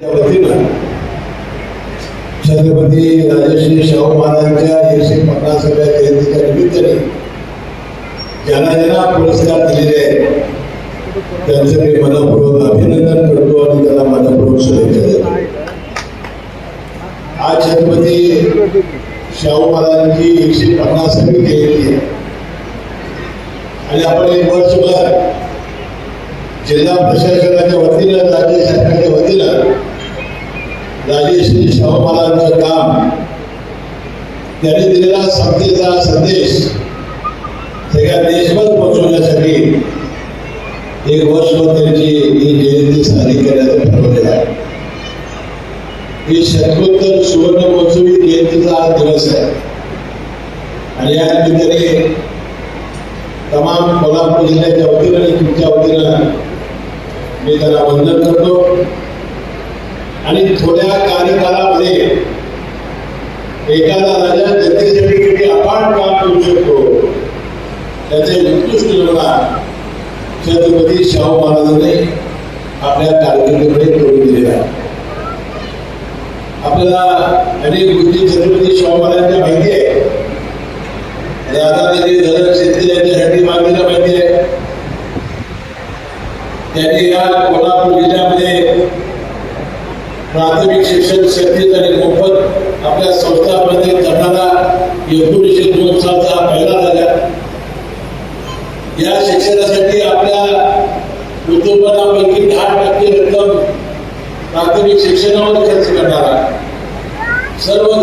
वतीनं छत्रपती राजश्री शाहू महाराजांच्या एकशे पन्नासाव्या जयंतीच्या निमित्ताने ज्यांना ज्यांना पुरस्कार दिलेले आहेत त्यांचं मी मनपूर्वक अभिनंदन करतो आणि त्यांना मनपूर्वक शुभेच्छा देतो. आज छत्रपती शाहू महाराजांची एकशे पन्नासावी जयंती आहे. आणि आपण एक वर्षभर जिल्हा प्रशासनाच्या वतीनं राज्य शासनाच्या वतीनं राजेश्री शाहू काम. त्यांनी दिलेला समतेचा संदेश सगळ्या देशभर पोहोचवण्यासाठी एक वर्षभर त्यांची ही जयंती साजरी करण्याचं ठरवलेलं आहे. ही शतकोत्तर सुवर्ण महोत्सवी जयंतीचा हा दिवस आहे. आणि या निमित्ताने तमाम कोल्हापूर जिल्ह्याच्या वतीनं आणि तुमच्या वतीनं मी त्याला वंदन करतो. आणि थोड्या कार्यकाळामध्ये एखादा राजा जनतेसाठी किती अपाट काम करू शकतो त्याचे उत्कृष्ट नमुना छत्रपती शाहू महाराजांनी आपल्या कारकिर्दीमध्ये करून दिलेला आपल्याला अनेक गोष्टी छत्रपती शाहू महाराजांच्या माहिती आहे. आता त्यांनी धरण शेतकऱ्यांच्यासाठी मागणीला माहिती आहे. त्यांनी या कोल्हापूर जिल्ह्यामध्ये प्राथमिक शिक्षण सक्तीत आणि मोफत आपल्या संस्थांमध्ये करणारा एकोणीसशे दोन सालचा पहिला राजा या शिक्षणासाठी आपल्या उत्पन्नापैकी दहा टक्के रक्कम प्राथमिक शिक्षणावर खर्च करणारा सर्व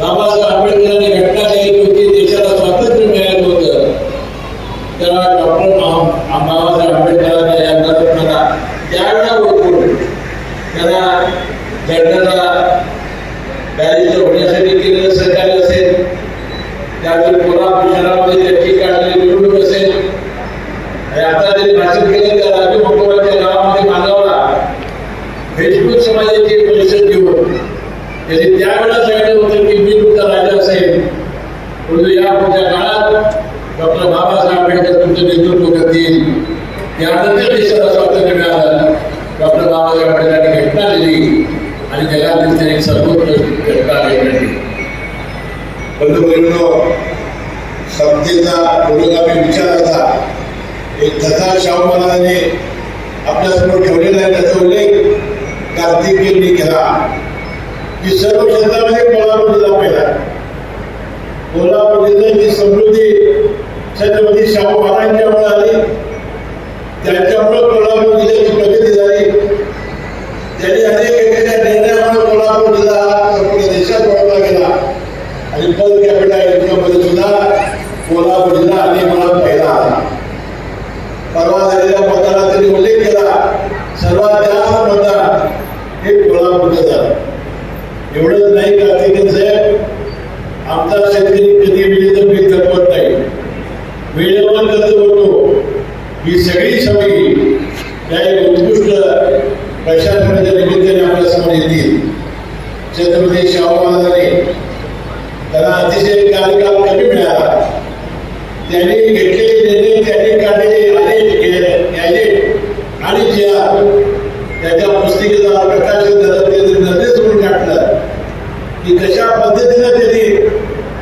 बाबासाहेब आंबेडकरांनी घटना लिहिली होती देशाला स्वातंत्र्य मिळालं होतं. तेव्हा डॉक्टर बाबासाहेब आंबेडकरांना या घटनेला त्यावेळेला ओळखून त्यांना घटनेला बॅरिस्टर होण्यासाठी केलेलं सरकार असेल त्यावेळी कोल्हापूर शहरामध्ये त्यांची काढलेली निवडणूक असेल. आणि आता जरी भाषण केलं त्या राजू मंगोराच्या गावामध्ये मानवला फेसबुक समाजाची परिषद घेऊन. त्याची त्यावेळेला सांगितलं होतं की मी तुमचा राजा असेल परंतु या पुढच्या काळात डॉक्टर बाबासाहेब आंबेडकर तुमचं नेतृत्व करतील त्यानंतर देशाला स्वातंत्र्य मिळालं. डॉक्टर बाबासाहेब आंबेडकरांनी घटना दिली आणि जगातील त्यांनी एक घटना घडली. बंधुभगिनींनो समतेचा पुरोगामी विचाराचा एक कथा शाहू महाराजांनी आपल्यासमोर ठेवलेला आहे त्याचा उल्लेख कार्तिकेयांनी केला. की सर्व क्षेत्रामध्ये कोल्हापूर जिल्हा पहिला कोल्हापूर जिल्ह्याची समृद्धी छत्रपती शाहू महाराजांच्यामुळे आली त्यांच्यामुळे कोल्हापूर जिल्ह्याची प्रगती झाली. त्यांनी अनेक एखाद्या निर्णयामुळे कोल्हापूर जिल्हा संपूर्ण देशात ओळखला गेला. आणि पर कॅपिटल इन्कममध्ये सुद्धा कोल्हापूर जिल्हा अनेक पहिला. आला परवा झालेल्या मतदानात त्यांनी उल्लेख केला सर्वात जास्त मतदान हे कोल्हापूरचं झालं. एवढंच नाही कार्तिकेय साहेब आमचा शेतकरी कधी वेळेचं पीक जपत नाही. वेळेवर कर्ज होतो ही सगळी सवयी त्या उत्कृष्ट प्रशासनाच्या निमित्ताने आपल्यासमोर येतील. छत्रपती शाहू महाराजांनी. त्यांना अतिशय कार्यकाल कमी मिळाला. त्यांनी घेतलेले निर्णय त्यांनी काढलेले अनेक गॅजेट आणि ज्या त्याच्या पुस्तिकेचा प्रकाशन झालं ते निर्णय म्हणून काढलं की कशा पद्धतीनं त्यांनी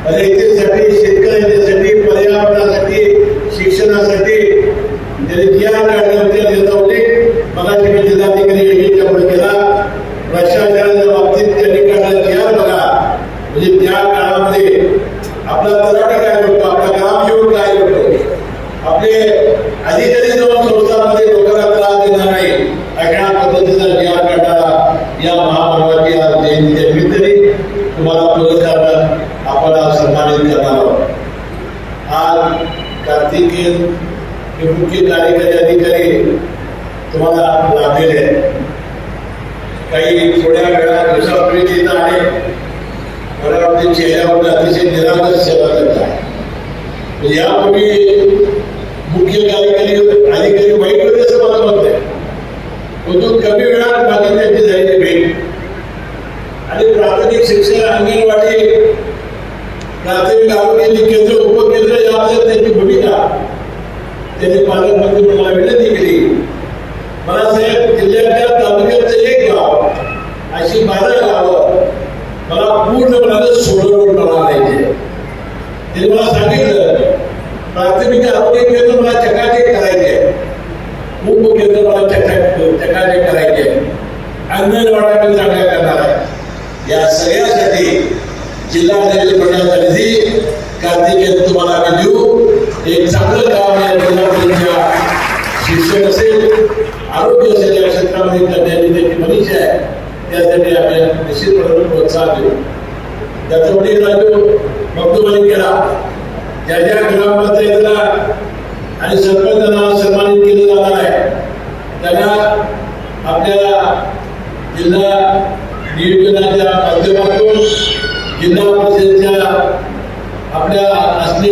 रयतेसाठी शेतकऱ्यांच्यासाठी पर्यावरणासाठी शिक्षणासाठी त्यांनी ज्या काढल्या होत्या मी जिल्हाधिकारी केला बाबतीत त्यांनी बघा. म्हणजे त्या काळामध्ये आपला काय करतो आपला ग्रामसेवक काय करतो? आपले अधिकारी जाऊन संस्थांमध्ये लोकांना त्रास देणार नाही अशा पद्धतीचा या महामानवाची जयंतीच्या निमित्ताने तुम्हाला पुरस्कार आपण सन्मानित करणार आहोत. आज कार्तिकेय हे मुख्य कार्यकारी अधिकारी तुम्हाला लाभलेले आहेत काही थोड्या वेळा दिवसापूर्वी येत आहे मला वाटते चेहऱ्यावर अतिशय निरागस सेवा म्हणजे यापूर्वी मुख्य कार्यकारी अधिकारी या सगळ्यासाठी जिल्हा मंडळाचा निधी कार्तिकेय तुम्हाला आम्ही देऊ. एक चांगलं काम या जिल्हा शिक्षण असेल आरोग्य असेल या क्षेत्रामध्ये करण्याची त्याची मनीष आहे. त्यासाठी आम्ही निश्चितपणे प्रोत्साहन देऊ. त्याचा वडील मग तुम्ही केला ज्या ज्या ग्रामपंचायतीला आणि सरपंचांना सन्मानित केलं जाणार आहे त्यांना आपल्या जिल्हा नियोजनाच्या माध्यमातून जिल्हा परिषदेच्या आपल्या असलेल्या